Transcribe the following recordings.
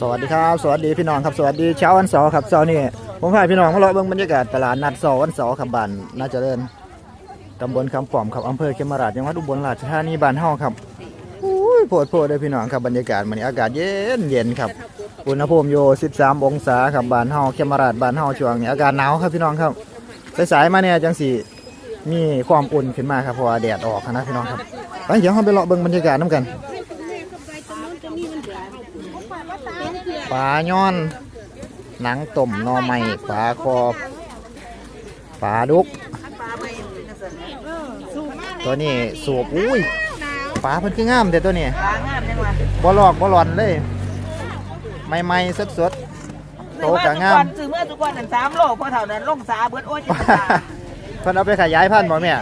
สวัสดีครับ สวัสดีพี่น้องครับ สวัสดีเช้าวันเสาร์ครับเสาร์นี้ผมพาพี่น้องมาเลาะเบิ่งบรรยากาศตลาดนัดเสาร์วันเสาร์ครับบ้านน่าจะเจริญตำบลคำป้อมครับอำเภอเขมราชจังหวัดอุบลราชธานีบ้านเฮาครับอุ้ยโพดโพดเด้อพี่น้องครับบรรยากาศมันนี้อากาศเย็นเย็นครับอุณหภูมิอยู่13 องศาครับบ้านเฮาเขมราชบ้านเฮาช่วงนี้อากาศหนาวครับพี่น้องครับสายๆมาเนี่ยจังสิมีความอุ่นขึ้นมาครับเพราะว่าแดดออกนะพี่น้องครับไปเดี๋ยวเราไปเลาะเบิ่งบรรยากาศน้ำกัน ปลาย้อน หนังต้มหนอไม้ปลาคอปลาดุก ตัวนี้สูบอุ้ยปลาเพิ่นคืองามแต่ตัวนี้ปลางามจังวะบ่ลอกบ่หลอนเลย ใหม่ๆสดๆโตกะงามซื้อเมื่อทุกวันนั่นสามโลพอเท่านั้นลงสาเบิดโอ้ยจิตตาเพิ่นเอาไปขยายพันธุ์บ่แม่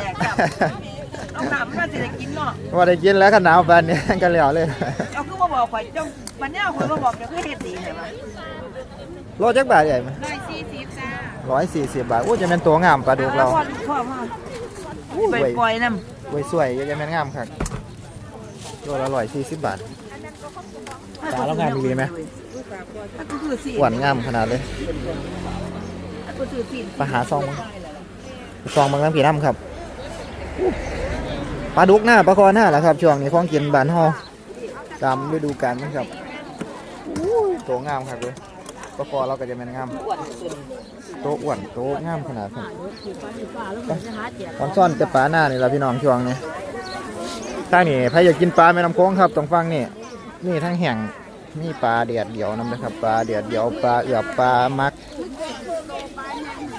ลงน้ำมันสิได้กินเนาะว่าได้กินแล้วขนาวปานนี้กันแล้วเลยเอาคือมา บอกข่อยจ้องปัญญาข่อยมาบอกจะคือเฮ็ดดีใช่ปะโลจักบาทใหญ่ไหมร้อยสี่สิบจ้าร้อยสี่สิบบาทโอ้จะเป็นตัวงามปลาดุกเราพ่อพ่อพ่อไปปล่อยน้ำไว้สวยจะเป็นงามครับโลละร้อยสี่สิบบาทตาแล้วงามดีไหมก็คือสี่หวานงามขนาดเลยก็คือสี่ไปหาซองมั้งซองบางน้ำผีน้ำครับปลาดุกหน้าปลาคอหน้าแหละครับช่วงนี้ของกินบานฮอ ตามฤดูกาลนะครับอู้ยโตงามครับเลยปลาคอเราก็จะเป็นงามโตอ้วนโตงามขนาดครับตอนซ่อนจะปลาหน้านี่ละพี่น้องช่วงนี้ทางนี้ใครอยากกินปลาแม่น้ำโค้งครับตรงฟังนี่นี่ทั้งแห่งนี่ปลาเดียดเดียวน้ำนะครับปลาเดียดเดียวปลาเอือบปลามัก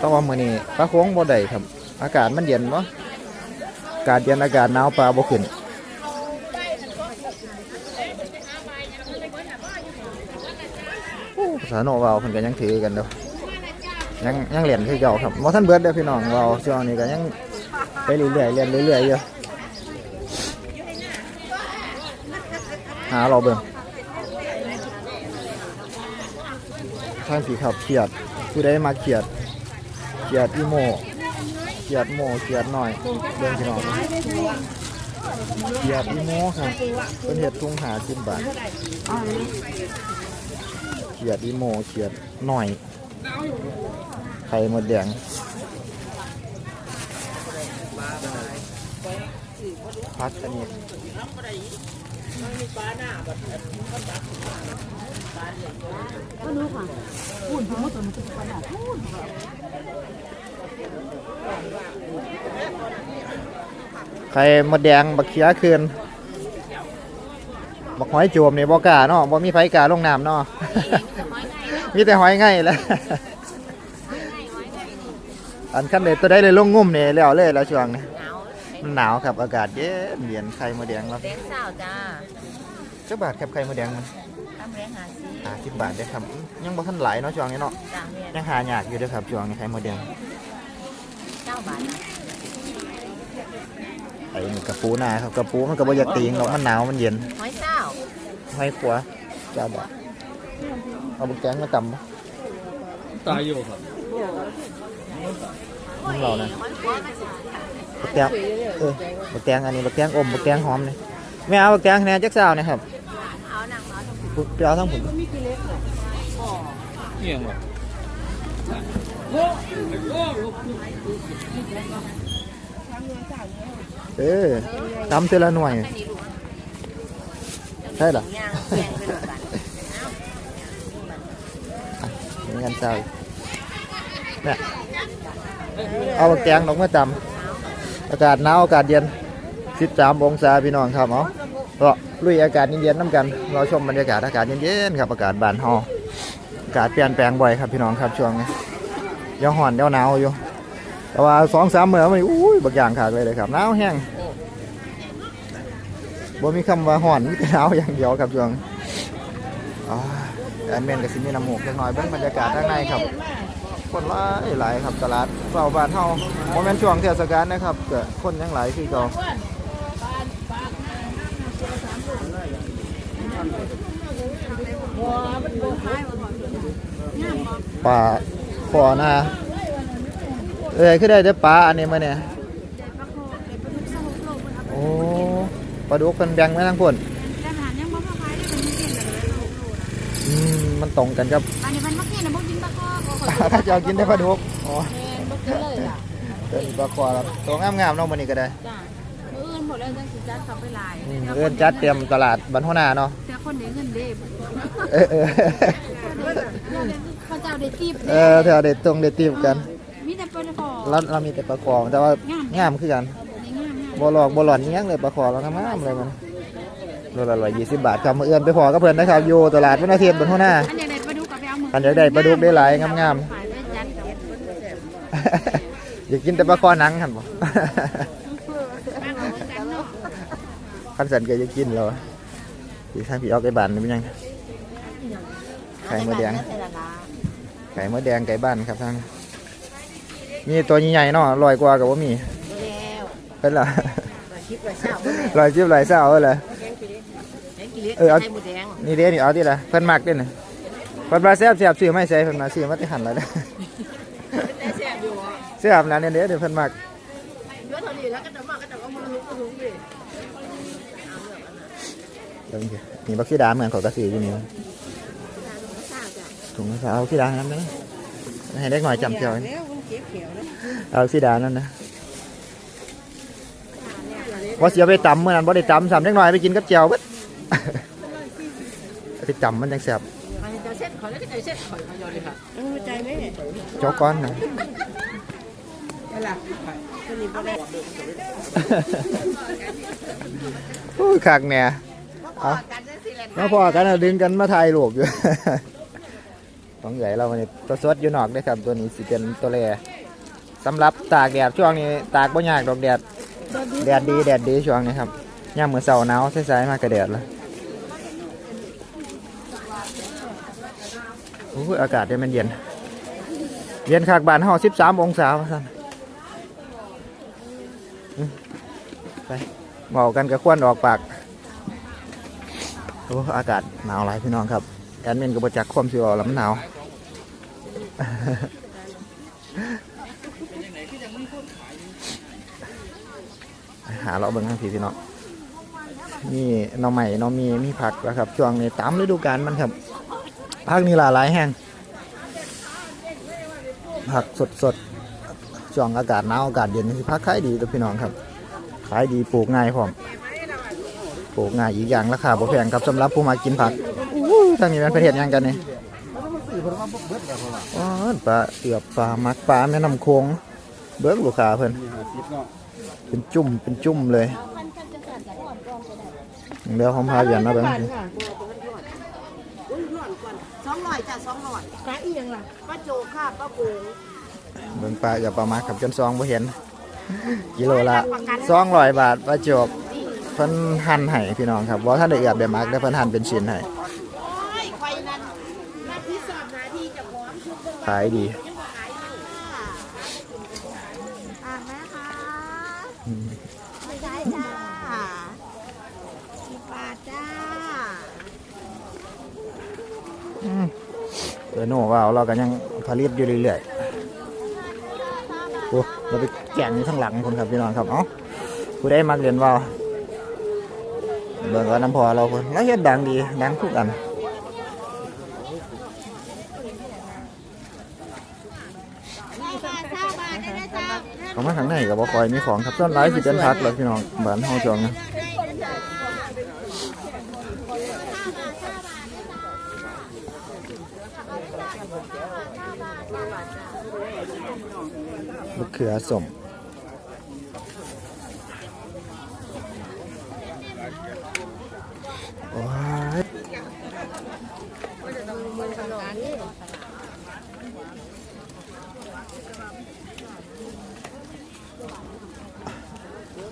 ต้องว่ามือนี้ปลาโค้งบ่ได้ครับ อากาศมันเย็นเนาะอากาศเย็นอากาศหนาวปลาบ่ขึ้น โอ้ภาษาโนเว้าเพิ่นก็ยังถือกันเด้อยังยังเรียนคือเก่าครับบ่ทันเบิดเด้อพี่น้องเว้าช่วงนี้ก็ยังไปเรื่อยๆเรียนเรื่อยๆอยู่หาเราเบิ่งทางสีขับเขียดผู้ใดมาเขียดเขียดอีโมเขียดโมเขียดหน่อยเดินพี่น้องเขียดอีโมครับเป็นเห็ดทุ่งหาสิบบาท ขียดอีโมเขียดหน่อย ไข่หมดแดงพักอันนี้ไข่หมดแดงบักเขียคืนบักหอยโจมเนี่ยบ่กาเนาะบ่มีไผกาลงน้ำเนาะ มีแต่หอยง่ายแหล้วอันขั้นเด็ดตัวได้เลยลงงุ่มนี่แล้วเลยแล้วช่วงนี้หนาวมันหนาวครับอากาศเย็นเย็นไข่มดแดงแล้วเด็กสาวจ้าจักบาทครับไข่มดแดงมันทำเรียนหาซีหาสิบบาทได้อครับยังบ่ทันหลายเนาะช่วงนี้เนาะจ้าเรียนยังหายากอยู่เด้อครับช่วงนี้ไข่มดแดงเก้าบาทนะไอ้นี่กระปูนาครับกระปูมันก็บ่อยากตีงหรอกมันหนาวมันเย็นหอยเศร้า หอยขัวเจ้าบ่ เอาบุกแกงมาตำบ่ตายอยู่ครับมันเรานะหอยขัวมาสิบุกแกงเออบุกแกงอันนี้บุกแกงอมบุกแกงหอมนี่ไม่เอาบุกแกงแหน่จักซาวนะครับเอาหนังเอาทั้งบุกเปรี้ยวทั้งผุนเอี่ยงวะเออตำเทอละหน่วยแค่นี้ลูกใช่เหรอ ย่างแข่ง กันกันมีเงินใส่เนี่ยเอาแกงลงมาจำอากาศหนาวอากาศเย็น13องศาพี่น้องครับเนาะก็ลุยอากาศเย็นๆน้ำกัน เราชมบรรยากาศอากาศเย็นๆครับอากาศบานฮออากาศเปลี่ยนแปลงบ่อยครับพี่น้องครับช่วงนี้เดี๋ยวห่อนเดี๋ยวหนาวอยู่ แต่ว่าสองสามเมื่อมันอุ้ยบางอย่างขาดเลยเลยครับหนาวแห้งบ่มีคำว่าห่อนมีแต่หนาวอย่างเดียวครับช่วงอ่า แอนเมนกับซิมีน้ำหมูกเล็กน้อยเบิ่งบรรยากาศด้านในครับคนหลายหลายครับตลาดเฝ้าบ้านเฮาโมเมนต์ช่วงเทศกาลนะครับก็คนยังหลายคือเก่าปลาขอน้าเอ้ยคือได้แต่ปลาอันนี้มาเนี่ยโอ้ปลาดุกเพิ่นแบงไว้ทางพุ่น มันตรงกันกับอันนี้มันมักกินนะบ่กินปลาคอบ่ถ้าจะเอากินได้ปลาดุกอ๋อแม่นบ่กินเลยอะเป็นปลาคอครับตัวงามๆเนาะมื้อนี้ก็ได้จ้ามื้ออื่นหมดแล้วจังสิจัดเข้าไปหลายอืมเอิ้นจัดเตรียมตลาดบ้านหัวหน้าเนาะแต่คนได้เงินเด้เออเออเขาเจ้าได้ตีบเออแถวเด็ดตรงเด็ดตีบกันมีแต่ปลาคอเราเรามีแต่ปลาคอแต่ว่างามคือกันในงามๆบ่หลอกบ่หลอนอิหยังเลยปลาคอเรางามๆเลยมัน โลละ120บาทครับมื้ออื่นไปพอกับเพิ่นนะครับอยู่ตลาดวันอาทิตย์บ้านหัวหน้าอันอยากได้ปลาดุกก็ไปเอามืออันอยากได้ปลาดุกได้หลายงามขายได้จัดกับๆอยากกินแต่ปลาคอหนังหั่นบ่คันสันก็จะกินแล้วอะพี่ทางพี่ออกไก่บ้านนี่เป็นยัง ไข่มดแดงไข่มดแดงไก่บ้านครับท่านมีตัวใหญ่ๆเนาะลอยกว่ากับว่ามีแล้วเป็นเหรอคิดว่าเช้าลอยจิ้มลอยเศร้าเลย เออเอา ไข่หมูแดงนี่เด้นี่เอาที่ละเพิ่นมักเด้น่ะเพิ่นมาแซ่บแซ่บซื้อไม่ใส่เพิ่นมาซื้อมาที่หันแล้วเด้อแต่แซ่บอยู่แซ่บนะเนี่ยเด้อเดี๋ยวเพิ่นมักเยอะเท่านี้แล้วก็จะมาก็จะเอามาลุกลุกดิเดี๋ยวนี้นี่บักซีดาเหมือนเของกระสืออยู่นี่ถุงเอาซีดานั้นนะให้เด็กหน่อยจำเจียวแล้วมันเก็บเขียวแล้วเอาซีดานั่นนะว่าเสียไปตำเมื่อนั้นบ่ได้ตำสามเล็กน้อยไปกินกับเจียวเบิด ไปตำมันจังแซ่บจะเส้นขอแล้วก็จะเส้นขอเออใจไหมเนี่ยโจ๊กก้อนนะเวลาคนนี้บ่ได้โอ้ยขากแหน่เอามาพอกันเอาดึงกันมาถ่ายรูปอยู่ของใหญ่เราวันนี้ตัวสดอยู่นอกเด้อครับตัวนี้สิเป็นตัวแรสำหรับตากแดดช่วงนี้ตากบ่ยากดอกแดดแดดดีแดดดีช่วงนี้ครับ ยามมือเช้าหนาวสายๆมากกระแดดแล้วโอ้อากาศเนี่ยมันเย็น เย็นคักบ้านเฮา13องศาว่าซั่นอืมไปเมากันกับควนออกปากโอ้อากาศหนาวหลายพี่น้องครับแอดมินก็บ่จักความสิเว้าแล้วมันหนาวหาเราเบิ่งทางผีพี่น้อง นี่หน้องใหม่น้องมีมีผักแล้วครับช่วงนี้ตามฤดูกาลมันครับผักนี่หลายหลายแห้งผักสดสดๆช่วงอากาศหนาวอากาศเย็นนี่ผักขายดีตัวพี่น้องครับ ขายดีปลูกง่ายพร้อมปลูกง่ายอีกอย่างราคาบ่แพงครับสำหรับผู้มากินผักอู้ทางนี้มันประเทศหยังกันนี่ปลาเอือบปลามักปลาแม่น้ำโขงเบิ้งลูกค้าเพิ่นเป็นจุ่มเป็นจุ่มเลย เดี๋ยวผมพาเรียนมาเบิ่งสองร้อยจ้ะสองร้อยขายอีหยังล่ะป้าโจค่ะป้าโกงเบิ่งปลากับปลามากับจนซองบ่เห็น กิโลละ200บาทปลาจบเพิ่นหั่นให้พี่น้องครับบ่ทันได้เอือบได้มักได้เพิ่นหั่นเป็นชิ้นให้โอ้ยควายนั่นหน้าที่สอบหน้าที่จะพร้อมชุดเบิ่งขายดี อ่านนะคะ อืม ไม่ใช่จ้าสิบบาทจ้า เออ โน่ว่าเราก็ยังผลิตอยู่เรื่อยๆโอ้เราไปแก่งอยู่ข้างหลังคนครับพี่น้องครับเอ้าผู้ใดมักเรียนว่าวเบิ่งก็น้ำพอเราคนแล้วเฮ็ดดังดีดังทุกอันเขามาข้างในกับบ่คอยมีของครับต้นไม้สิเป็นพักเลยพี่น้องบ้านเฮาจองนะ เขือสมว้าย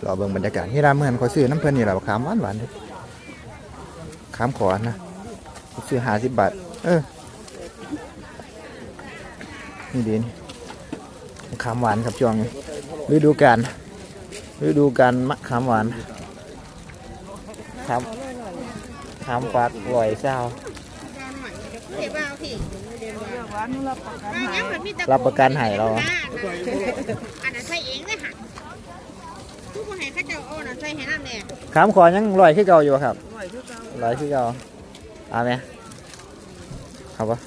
รอเบิ่งบรรยากาศที่ร้านเมือนขาซื้อน้ำเพิ่นนี่แหละบักขามหวานหวานๆเด้อขามขอนะซื้อห้าสิบบาท เออ นี่ดีนี่ ขามหวานครับช่วงนี้ฤดูกาลฤดูกาลมะขามหวานขามขามฝากลอยเศร้ารับประกันหายรับประกันให้เราอันนั้นใส่เองเลยค่ะทุกคนให้ข้าเจ้าเอาน่ะใส่ให้น้ำแน่ขามขอยังลอยขึ้นเก่าอยู่ครับร้อยคือเก่าลอยขึ้นเก่าเอาไหมขเอาปะ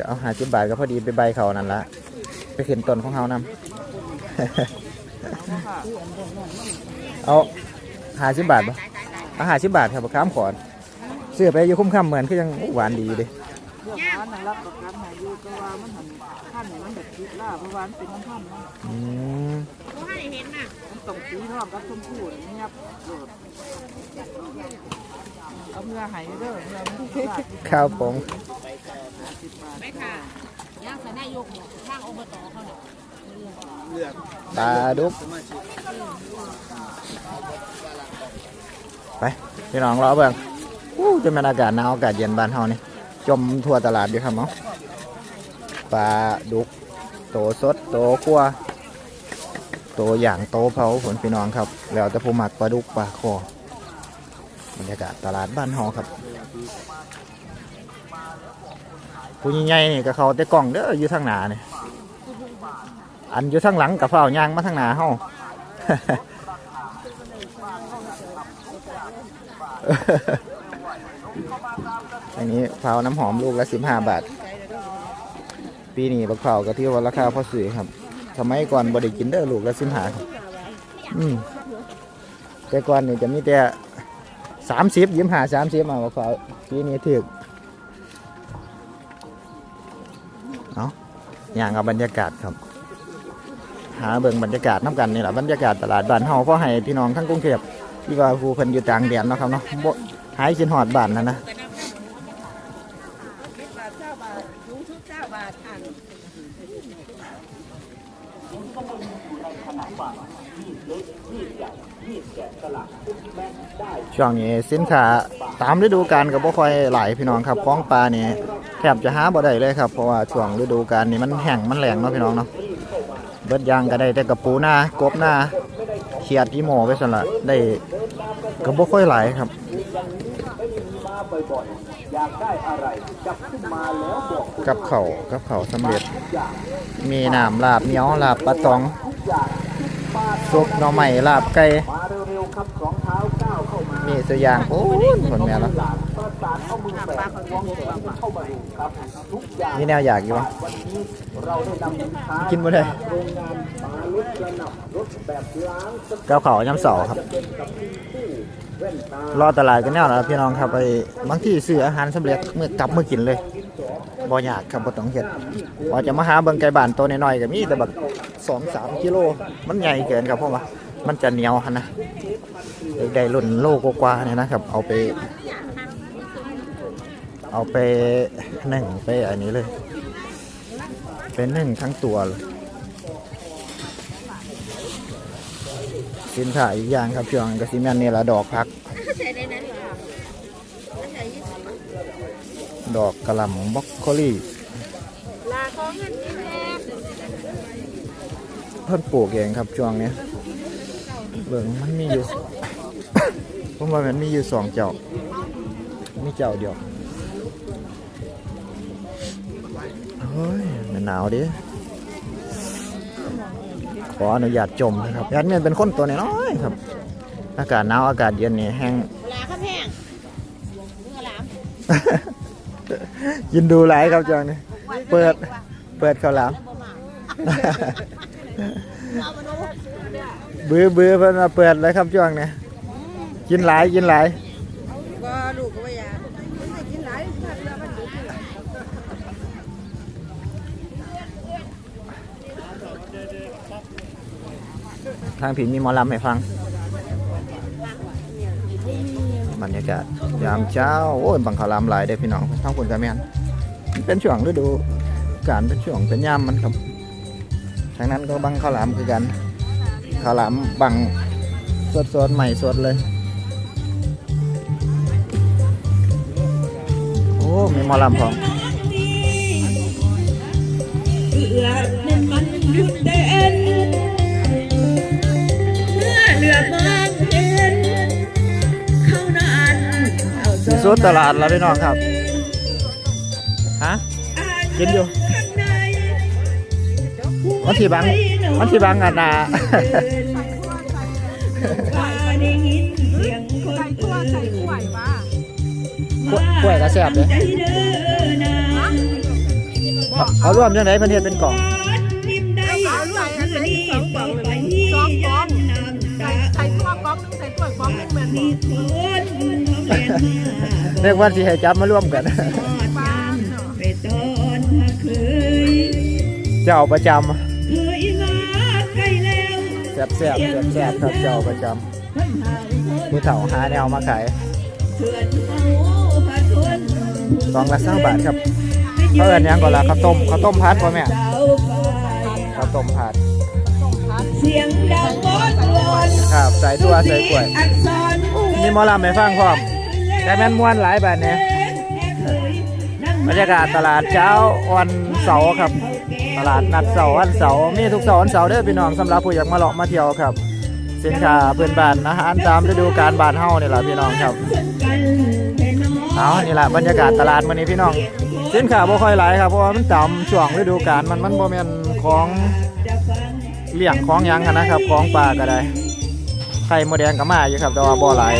ก็เอาหาสิบบาทก็พอดีไปใบเขานั่นละไปขึ้นต้นของเขานำเอาหาสิบบาทปะเอาหาสิบบาทครับข้ามขอนเสื้อไปอยู่คุ้มค่ำเหมือนคือยังหวานดีเลยเรื่องร้านนะรับประกันให้อยู่ก็ว่ามันหันขั้นมันแบบคิดล่าเพราะว่ามันเป็นน้ำพันนาะอืมบ่ให้เห็นน่ะมันต้องตีน้องกับชมพู่นี่ยับโดด เอาเมื่อหายเด้อเมื่อมันสิบบาทข้าวผมสิบบาทไปค่ะย่างสนายกข้างอบตเขาเนี่ยปลาดุกไปพี่น้องรอเบิ่งอู้จะเป็นอากาศหนาวอากาศเย็นบ้านเฮานี่จมทั่วตลาดอยู่ครับเนาะปลาดุก โตสด โตคั่วโตอย่างโตเผาผลพี่น้องครับ แล้วจะผู้หมักปลาดุกปลาคอ บรรยากาศตลาดบ้านเฮาครับ ผู้ใหญ่ๆนี่ก็เขาแต่กล่องเด้ออยู่ทางหน้านี่ยอันอยู่ทางหลังกับเฝ้ายางมาทางหนาเฮาอันนี้เผาน้ำหอมลูกละสิบห้าบาท ปีนี้บักเผาก็ที่ว่าราคาพอซื้อครับสมัยก่อนบ่ได้กินเด้อลูกละสิบห้าครับ อืมแต่ก่อนนี่จะมีแต่ สามสิบยิ้มหาสามสิบมาบอกเขาทีนี้ถึกเอาอย่างกับบรรยากาศครับ หาเบิ่งบรรยากาศน้ำกันนี่แหละบรรยากาศตลาดบ้านเฮาเพราะให้พี่น้องทั้งกรุงเทพที่ว่าภูเพิ่นอยู่ต่างแดนเนาะครับเนาะหายชินหอดบ้านนั่นนะ สิบบาทเจ้าบาทสูงสุดเจ้าบาทอ่าน ช่วงนี้สินค้าตามฤดูกาลก็บ่ค่อยหลายพี่น้องครับของปลานี่แทบจะหาบ่ได้เลยครับเพราะว่าช่วงฤดูกาลนี่มันแห้งมันแล้งเนาะพี่น้องเนาะเบิดยางก็ได้แต่กระปูหน้ากบหน้าเขียดอีโมไปซั่นละได้ก็บ่ค่อยหลายครับกับเขากับเข่าวสำเร็จ มีน้ำลาบเหนียวลาบปลาตองซุปหน่อไม้ลาบไก่ มีสุอยางโอ้ยผลแม่แล้วมีแนวอยากอยู่ปะกินบ่ได้กับเขาวย้ำเสาครับรอตลาดกันแน่แล้วพี่น้องครับไปบางที่ซื้ออาหารสำเร็จเมื่อกลับมื่อกินเลยบ่อยากครับบ่ต้องเฮ็ดว่าจะมาหาเบิ่งไก่บ้านตัวน้อยๆก็มีแต่แบบ2-3กิโลมันใหญ่เกินครับเพราะว่ามันจะเหนียวหั่นนะ ได้รุ่นโลกว่าเนี่ยนะครับ เอาไป เอาไปหนึ่งไปอันนี้เลย เป็นหนึ่งทั้งตัวเลยสินค้าอีกอย่างครับช่วงกระสิแมนนี่ละดอกพัก ดอกกระหล่ำบล็อกโคลี่ลาของเงินกินแน่เพิ่นปลูกเองครับช่วงนี้เบิ่งมันมีอยู่ ผมว่ามันมีอยู่สองเจ้า มีเจ้าเดียวเฮ้ยมันหนาวดิขออนุญาตจมนะครับยันเมียนเป็นคนตัวน้อยๆครับ อากาศหนาวอากาศเย็นนี่แห้งลาข้าวแพงเมื่อลามยินดูหลายครับจังนี่เปิดเปิดข้าวหลามเอามาดูบื้อบื้อเพิ่นมาเปิดเลยครับช่วงนี้ กินหลายกินหลายก็ลูกก็ว่าอยากมันจะกินหลายถ้าเรือมันดุทางผีมีหมอลำให้ฟัง บรรยากาศยามเช้า โอ้ยบังขาวหลามหลายเด้พี่น้องทางคนกระแมนเป็นช่วงฤดูการเป็นช่วงเป็นยามมันครับทางนั้นก็บังข้าวหลามคือกันข้าวหลามบังสดสดๆใหม่สดเลย มีหมอลำพร้อมเรือนั้นมันหยุดเดินเมื่อเรือมองเห็นเขานั้นเอาที่สุดตลาดแล้วพี่น้องครับ ฮะกินอยู่ ข้างในมันที่บัง มันที่บังอันนาว่าได้ยินเสียงคนใส่ตัวใส่กล้วยมาม กล้วยกล้วยก็แซ่บเลยใจเด้อนะเอาเอาร่วมจังไดเพิ่นเฮ็ดเป็นกล่องทิมได้เอาใส่อันไหนสองกล่องเลยไปสองกล่องน้ำใส่ตาใส่ตัวกล่องนึงใส่ถ้วยกล่องนึงแม่นบ่มีคนเขาเรียนมาเรียกว่าสิให้จับมาร่วมกันปลาเนาะไปตอนหาเคยเจ้าประจำเคยมาใกล้แล้วแซ่บแซ่บแซ่บแซ่บครับเจ้าประจำผู้เฒ่าหาแนวมาขาย กล่องละ20บาทครับเขาเอิ้นหยังก่อนละข้าวต้มข้าวต้มพัดบ่แม่ข้าวต้มผัดเสียงดังวอนวอนครับใส่ตัวใส่กล้วยมีมอลำให้ฟังพร้อมแต่แม่นม่วนหลายแบบนี้บรรยากาศตลาดเช้าวันเสาร์ครับ ตลาดนัดเสาร์วันเสาร์มีทุกเสาร์วันเสาร์เด้อพี่น้องสำหรับผู้อยากมาเลาะมาเที่ยวครับสินค้าพื้นบ้านอาหารตามฤดูกาลบ้านเฮานี่แหละพี่น้องครับ เอานี่แหละบรรยากาศตลาดมื้อนี้พี่น้องสินค้าบ่ค่อยหลายครับเพราะว่ามันต่ำช่วงฤดูกาลมันมันบ่แม่นของเลี้ยงของยังกันนะครับของปลาก็ได้ไข่มดแดงก็มาอยู่ครับแต่ว่าบ่หลาย